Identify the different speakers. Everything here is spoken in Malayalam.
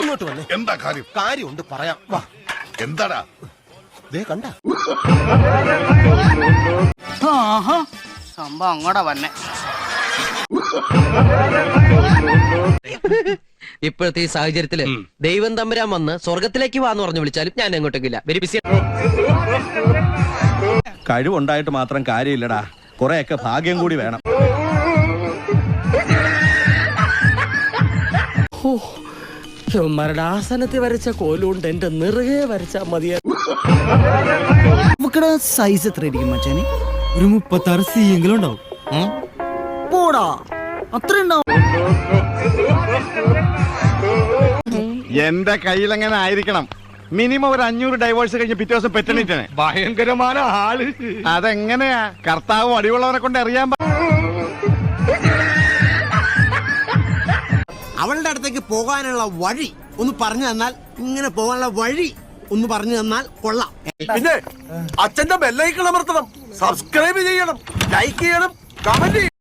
Speaker 1: ഇങ്ങോട്ട് വന്നേ.
Speaker 2: എന്താ കാര്യം?
Speaker 1: കാര്യമുണ്ട് പറയാം. വാ.
Speaker 2: എന്താടാ?
Speaker 1: ദേ കണ്ട.
Speaker 3: ആഹാ സംഭവം അങ്ങോട്ടാ വന്നെ.
Speaker 4: ഇപ്പോഴത്തെ ഈ സാഹചര്യത്തിൽ ദൈവം തമ്പുരാൻ വന്ന് സ്വർഗത്തിലേക്ക് വാന്ന് പറഞ്ഞു വിളിച്ചാലും ഞാൻ എങ്ങോട്ടേക്കില്ല വെരി ബിസി
Speaker 5: കഴിവുണ്ടായിട്ട് മാത്രം കാര്യമില്ലടാ. കുറെയൊക്കെ ഭാഗ്യം കൂടി വേണം.
Speaker 4: മരണാസനത്തിൽ വരച്ച കോലുകൊണ്ട് എന്റെ നിറയെ വരച്ചാ മതിയാ
Speaker 6: നമുക്കിടെ സൈസ് എത്ര ഇരിക്കും മച്ചാനെ?
Speaker 7: ഒരു മുപ്പത്തി ആറ് സി എങ്കിലും ഉണ്ടാവും.
Speaker 6: പോടാ. അത്ര ഉണ്ടാവും.
Speaker 5: എന്റെ കയ്യിലെങ്ങനെ ആയിരിക്കണം? മിനിമം ഒരു അഞ്ഞൂറ് ഡൈവേഴ്സ് കഴിഞ്ഞ് പിറ്റേ ദിവസം പെറ്റണിട്ടേ ഭയങ്കരമായ ആൾ. അതെങ്ങനെയാ? കർത്താവ് അടിയുള്ളവരെ കൊണ്ട് അറിയാൻ പ-
Speaker 8: അവളുടെ അടുത്തേക്ക് പോകാനുള്ള വഴി ഒന്ന് പറഞ്ഞു തന്നാൽ ഇങ്ങനെ പോകാനുള്ള വഴി ഒന്ന് പറഞ്ഞു തന്നാൽ കൊള്ളാം.
Speaker 1: പിന്നെ അച്ഛന്റെ ബെല്ലൈക്കൾ അമർത്തണം. സബ്സ്ക്രൈബ് ചെയ്യണം ലൈക്ക് ചെയ്യണം കമന്റ്